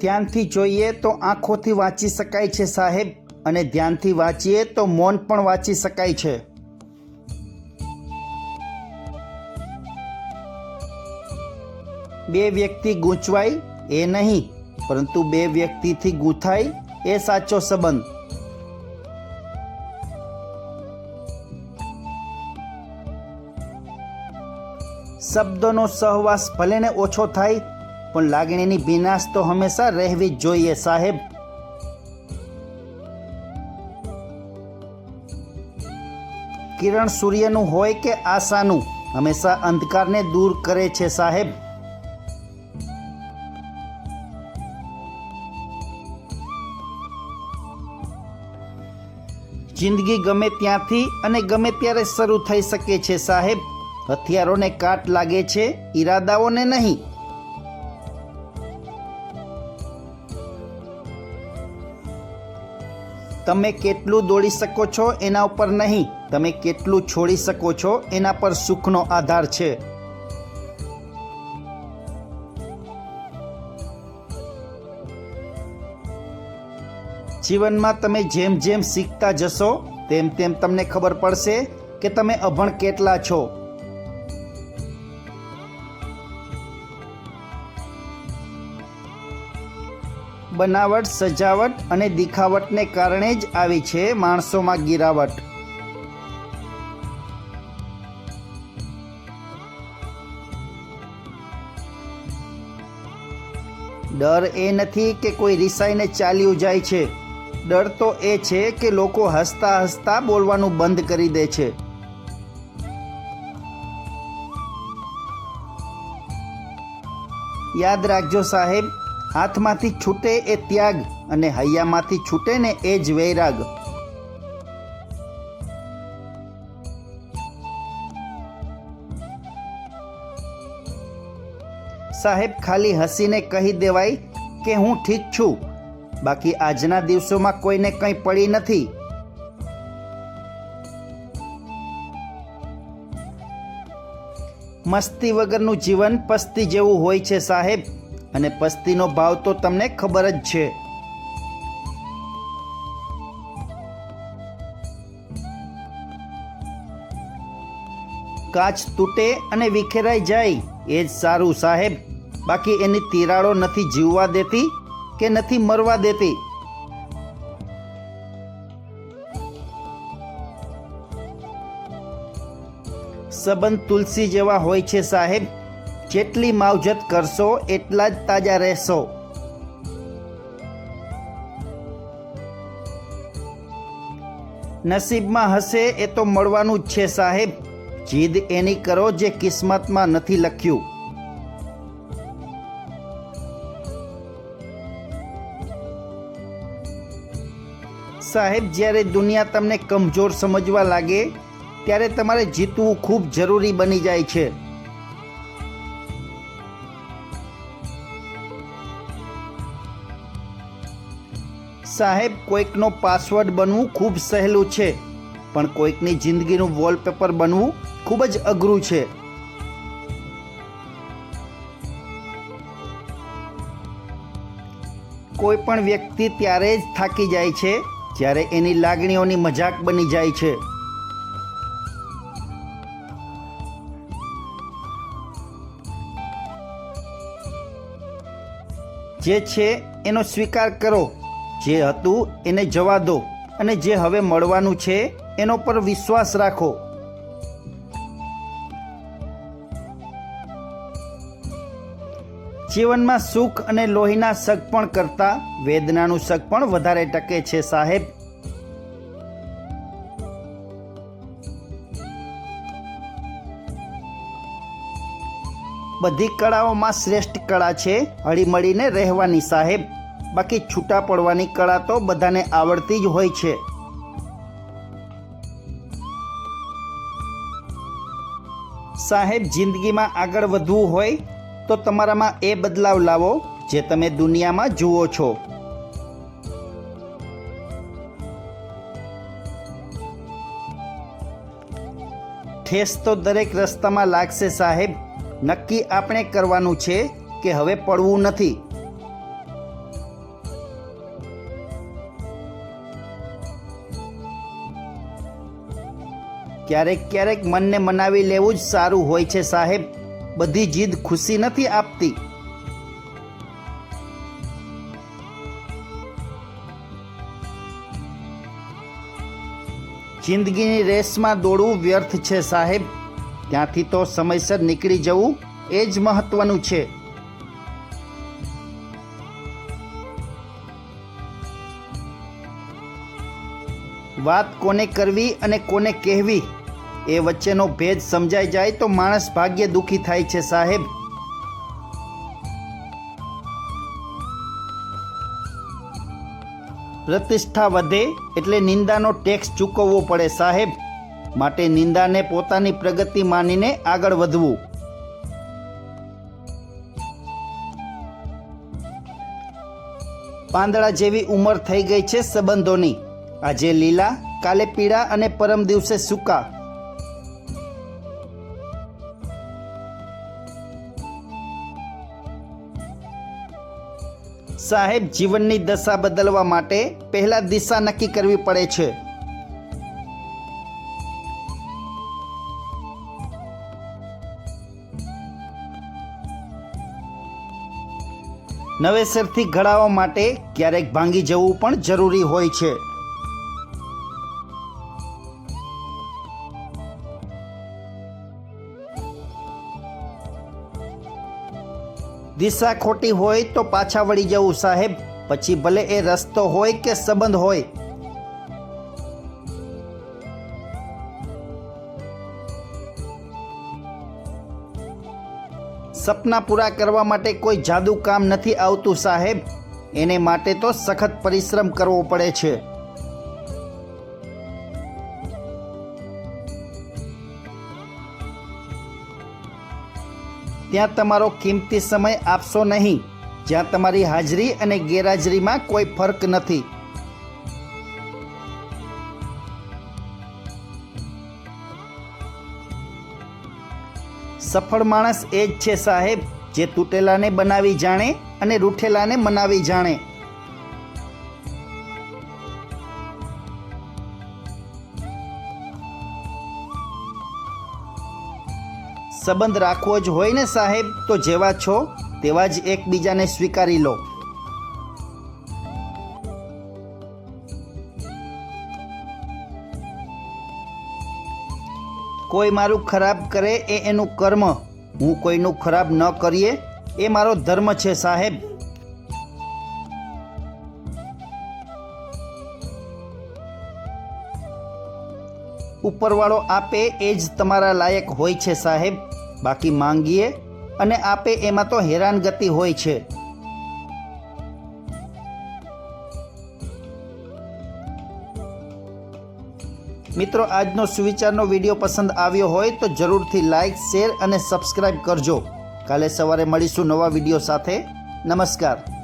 ધ્યાનથી જોઈએ તો આંખોથી વાંચી શકાય છે સાહેબ, અને ધ્યાનથી વાંચીએ તો મૌન પણ વાંચી શકાય છે. બે વ્યક્તિ ગૂંચવાય એ નહીં, પરંતુ બે વ્યક્તિથી ગૂંથાય એ સાચો સંબંધ. શબ્દોનો સહવાસ ભલે ને ઓછો થાય પણ લાગણીની ભીનાશ તો હંમેશા રહેવી જ જોઈએ, સાહેબ. કિરણ સૂર્યનું હોય કે આશાનું, હંમેશા અંધકારને દૂર કરે છે, સાહેબ. જિંદગી ગમે ત્યાંથી અને ગમે ત્યારે શરૂ થઈ શકે છે, સાહેબ. હથિયારોને કાટ લાગે છે, ઈરાદાઓને નહીં. તમે કેટલું દોડી શકો છો એના ઉપર નહીં. તમે કેટલું છોડી શકો છો એના પર સુખનો આધાર છે. જીવનમાં તમે જેમ જેમ શીખતા જશો, તેમ તેમ તમને ખબર પડશે કે તમે અભણ કેટલા છો. બનાવટ, સજાવટ અને દિખાવટને કારણે જ આવી છે માણસોમાં ગિરાવટ. ડર એ નથી કે કોઈ રિસાઈને ચાલ્યું જાય છે. ડર તો એ છે કે લોકો હસતા હસતા બોલવાનું બંધ કરી દે છે. યાદ રાખજો સાહેબ હાથમાંથી છૂટે એ ત્યાગ અને હૈયામાંથી છૂટે ને એ જ વૈરાગ. સાહેબ ખાલી હસીને કહી દેવાય કે હું ઠીક છું. બાકી આજના દિવસોમાં કોઈને કંઈ પડી નથી. મસ્તી વગરનું જીવન પસ્તી જેવું હોય છે સાહેબ. અને પસ્તીનો ભાવ તો તમને ખબર જ છે. કાચ તૂટે અને વિખેરાઈ જાય, એ જ સારું સાહેબ. બાકી એની તિરાડો નથી જીવવા દેતી કે નથી મરવા દેતી. સંબંધ તુલસી જેવા હોય છે સાહેબ. જેટલી માવજત કરશો, એટલા જ તાજા રહેશો. નસીબમાં હશે એ તો મળવાનું જ છે, સાહેબ. જીદ એની કરો જે કિસ્મતમાં નથી લખ્યું. સાહેબ, જ્યારે દુનિયા તમને કમજોર સમજવા લાગે, ત્યારે તમારે જીતવું ખૂબ જરૂરી બની જાય છે. સાહેબ, કોઈકનો પાસવર્ડ બનવું ખૂબ સહેલું છે, પણ કોઈકની જિંદગીનું વોલપેપર બનવું ખૂબ જ અઘરું છે. કોઈ પણ વ્યક્તિ ત્યારે જ થાકી જાય છે, જ્યારે એની લાગણીઓની મજાક બની જાય છે. જે છે, એનો સ્વીકાર કરો. જે હતું એને જવા દો અને જે હવે મળવાનું છે એનો પર વિશ્વાસ રાખો. જીવનમાં સુખ અને લોહીના સગ પણ કરતાં વેદનાનું સગ પણ વધારે ટકે છે સાહેબ. બધી કળાઓમાં શ્રેષ્ઠ કળા છે હળીમળીને રહેવાની સાહેબ. બાકી છૂટા પડવાની કળા તો બધાને આવડતી જ હોય છે. સાહેબ, જિંદગીમાં આગળ વધવું હોય તો તમારામાં એ બદલાવ લાવો જે તમે દુનિયામાં જુઓ છો. ઠેસ તો દરેક રસ્તામાં લાગશે સાહેબ. નક્કી આપણે કરવાનું છે કે હવે પડવું નથી. ક્યારેક ક્યારેક મનને મનાવી લેવું જ સારું હોય છે, સાહેબ. બધી જીદ ખુશી નથી આપતી. જિંદગીની રેસમાં દોડવું વ્યર્થ છે, સાહેબ. ત્યાંથી તો સમયસર નીકળી જવું એ જ મહત્વનું છે. વાત કોને કરવી અને કોને કહેવી? એ વચ્ચેનો ભેદ સમજાઈ જાય તો માણસ ભાગ્ય દુઃખી થાય છે, સાહેબ. પ્રતિષ્ઠા વધે એટલે નિંદાનો ટેક્સ ચૂકવવો પડે, સાહેબ. માટે નિંદાને પોતાની પ્રગતિ માનીને આગળ વધવું. પાંદડા જેવી ઉંમર થઈ ગઈ છે સંબંધોની. આજે લીલા, કાલે પીળા અને પરમ દિવસે સૂકા. સાહેબ જીવનની દશા બદલવા માટે પહેલા દિશા નક્કી કરવી પડે છે. નવેસરથી ઘડાવા માટે ક્યારેક ભાંગી જવું પણ જરૂરી હોય છે. દિશા ખોટી હોય તો પાછા વળી જવું, સાહેબ. પછી ભલે એ રસ્તો હોય કે સંબંધ હોય. સપના પૂરા કરવા માટે કોઈ જાદુ કામ નથી આવતું, સાહેબ. એને માટે તો સખત પરિશ્રમ કરવો પડે છે. ત્યાં તમારો કિંમતી સમય આપશો નહીં. જ્યાં તમારી હાજરી અને ગેરહાજરીમાં કોઈ ફરક નથી. સફળ માણસ એ જ છે સાહેબ, જે તૂટેલાને બનાવી જાણે અને રૂઠેલાને મનાવી જાણે. સંબંધ રાખવો જ હોય ને સાહેબ? તો જેવા છો, તેવા જ એકબીજાને સ્વીકારી લો. કોઈ મારું ખરાબ કરે એ એનું કર્મ. હું કોઈનું ખરાબ ન કરીએ, એ મારો ધર્મ છે સાહેબ. ઉપરવાળો આપે એ જ તમારા લાયક હોય છે, સાહેબ. બાકી માંગીએ અને આપે એમાં તો હેરાનગતિ હોય છે. મિત્રો, આજનો સુવિચારનો વીડિયો પસંદ આવ્યો હોય તો જરૂરથી લાઇક શેર અને સબસ્ક્રાઈબ કરજો. કાલે સવારે મળીશું નવા વીડિયો સાથે. નમસ્કાર.